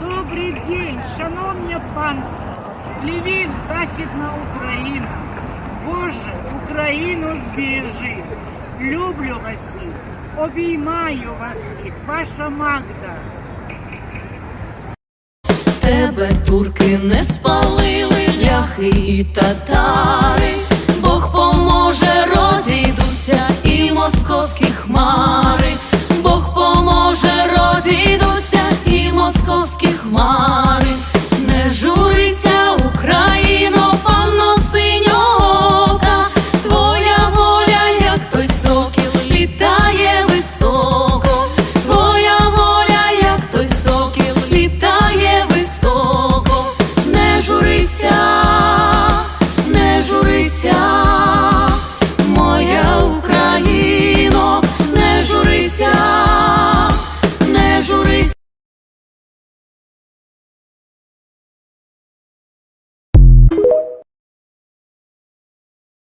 Добрий день, шановне панство, Львів, Західна Україна. Боже, Україну збережи. Люблю вас всіх, обіймаю вас всіх, ваша Магда. Тебе турки не спалили, ляхи і татари, Бог поможе, розійдуться і московські хмари. журися, не журися.